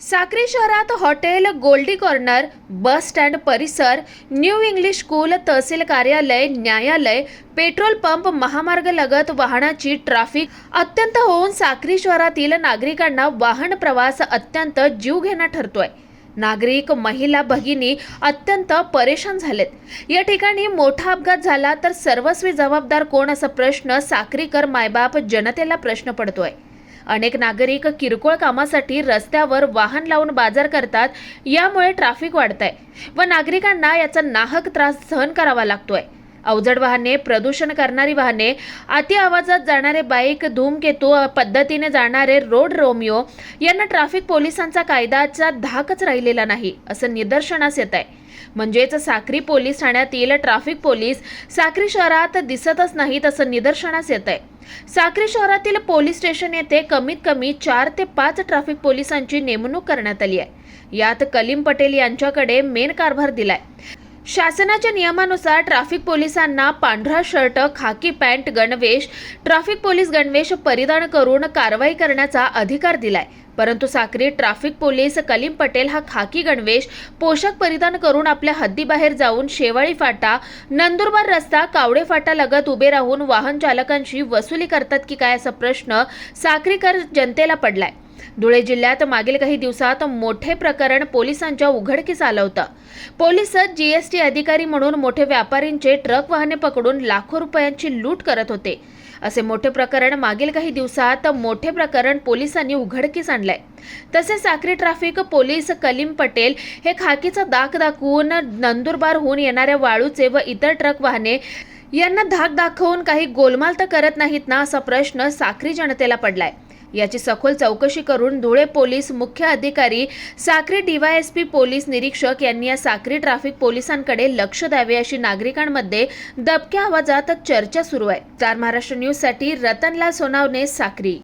साक्री शहरात hotel Goldy corner bus stand परिसर new English school तहसील कार्यालय न्यायालय पेट्रोल पंप महामार्ग लगत वाहनाची ट्रॅफिक अत्यंत होऊन साक्री शहरातील नागरिकांना वाहन प्रवास अत्यंत जीवघेणा ठरतोय. नागरिक महिला भगिनी अत्यंत परेशान झालेत. या ठिकाणी मोठा अपघात झाला तर सर्वस्वी जबाबदार कोण असा प्रश्न साक्रीकर मायबाप जनतेला प्रश्न पडतोय. अनेक नागरिक किरकोळ कामासाठी रस्त्यावर वाहन लावून बाजार करतात यामुळे ट्रॅफिक वाढत आहे व नागरिकांना याचा नाहक त्रास सहन करावा लागतोय. अवजड वाहने प्रदूषण करणारी वाहने अति आवाजात जाणारे बाईक धूमकेतू पद्धतीने जाणारे रोड रोमिओ यांना ट्रॅफिक पोलिसांचा कायद्याचा धाकच राहिलेला नाही असं निदर्शनास येत आहे म्हणजेच साक्री पोलीस ठाण्यातील ट्रॅफिक पोलीस साक्री शहरात दिसतच नाहीत असं निदर्शनास येत आहे साक्री शहरातील पोलीस स्टेशन येथे कमीत कमी चार ते पाच ट्रॅफिक पोलिसांची नेमणूक करण्यात आली आहे. यात कलीम पटेल यांच्याकडे मेन कारभार दिलाय. शासनाच्या नियमानुसार ट्रॅफिक पोलिसांना पांढरा शर्ट खाकी पॅन्ट गणवेश ट्रॅफिक पोलीस गणवेश परिधान करून कारवाई करण्याचा अधिकार दिलाय. परंतु साक्री ट्रॅफिक पोलीस कलीम पटेल हा खाकी गणवेश पोशाख परिधान करून आपल्या हद्दीबाहेर जाऊन शेवाळी फाटा नंदुरबार रस्ता कावडे फाटा लगत उभे राहून वाहन चालकांशी वसुली करतात की काय असा प्रश्न साक्रीकर जनतेला पडलाय. धुळे जिल्ह्यात मागील काही दिवसात मोठे प्रकरण पोलिसांच्या उघडकीस आलं होतं. पोलीस जीएसटी अधिकारी म्हणून मोठे व्यापारींचे ट्रक वाहने पकडून लाखो रुपयांची लूट करत होते. असे मोठे प्रकरण मागील काही दिवसात मोठे प्रकरण पोलिसांनी उघडकीस आणलंय. तसेच साक्री ट्रॅफिक पोलीस कलीम पटेल हे खाकीचा दाग दाखवून नंदुरबारहून येणाऱ्या वाळूचे व इतर ट्रक वाहने यांना धाक दाखवून काही गोलमाल तर करत नाहीत ना असा प्रश्न साक्री जनतेला पडलाय. याची सखोल चौकशी करून धुळे पोलीस मुख्य अधिकारी साक्री डीवायएसपी पोलीस निरीक्षक यांनी या साक्री ट्रॅफिक पोलिसांकडे लक्ष द्यावे अशी नागरिकांमध्ये दबक्या आवाजात चर्चा सुरू आहे. चार महाराष्ट्र न्यूजसाठी रतनलाल सोनावणे साक्री.